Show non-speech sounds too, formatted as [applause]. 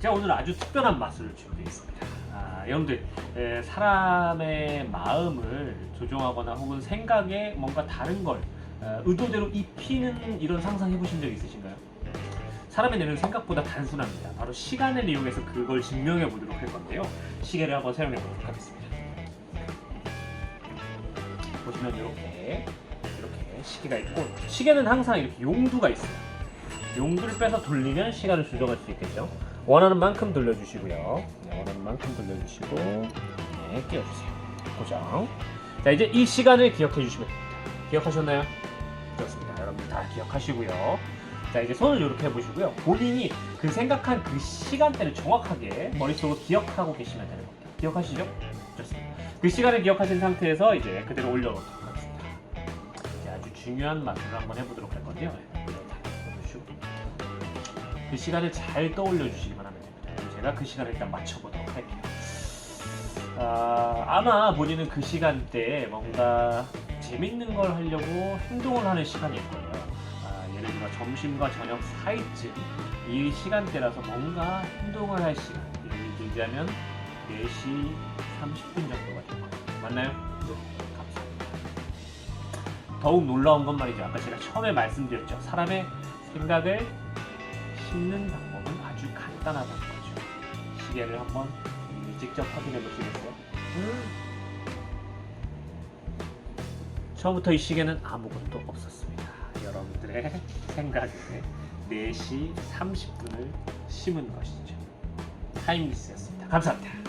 제가 오늘 아주 특별한 맛을 준비했습니다. 아, 여러분들 에, 사람의 마음을 조종하거나 혹은 생각에 뭔가 다른 걸 어, 의도대로 입히는 이런 상상 해보신 적 있으신가요? 사람의 뇌는 생각보다 단순합니다. 바로 시간을 이용해서 그걸 증명해 보도록 할 건데요. 시계를 한번 사용해 보도록 하겠습니다. 보시면 이렇게 이렇게 시계가 있고 시계는 항상 이렇게 용두가 있어요. 용두를 빼서 돌리면 시간을 조정할 수 있겠죠. 원하는 만큼 돌려주시고요. 네, 원하는 만큼 돌려주시고 네, 끼워주세요. 고정. 자 이제 이 시간을 기억해 주시면 됩니다. 기억하셨나요? 그렇습니다. 여러분 다 기억하시고요. 자 이제 손을 이렇게 해보시고요. 본인이 그 생각한 그 시간대를 정확하게 머릿속으로 기억하고 계시면 되는 겁니다. 기억하시죠? 좋습니다. 그 시간을 기억하신 상태에서 이제 그대로 올려놓도록 하겠습니다. 이제 아주 중요한 마술을 한번 해보도록 할 건데요. 그 시간을 잘 떠올려 주시기만 하면 됩니다. 그럼 제가 그 시간을 일단 맞춰보도록 할게요. 아, 아마 본인은 그 시간대에 뭔가 재밌는 걸 하려고 행동을 하는 시간일 거예요. 아, 예를 들어 점심과 저녁 사이쯤 이 시간대라서 뭔가 행동을 할 시간. 예를 들자면 4시 30분 정도가 될 거예요. 맞나요? 네. 더욱 놀라운 건 말이죠. 아까 제가 처음에 말씀드렸죠. 사람의 생각을 심는 방법은 아주 간단하다는 거죠. 시계를 한번 직접 확인해 보시겠어요? 처음부터 이 시계는 아무것도 없었습니다. 여러분들의 [laughs] 생각에 4시 30분을 심은 것이죠. 타임리스였습니다. 감사합니다.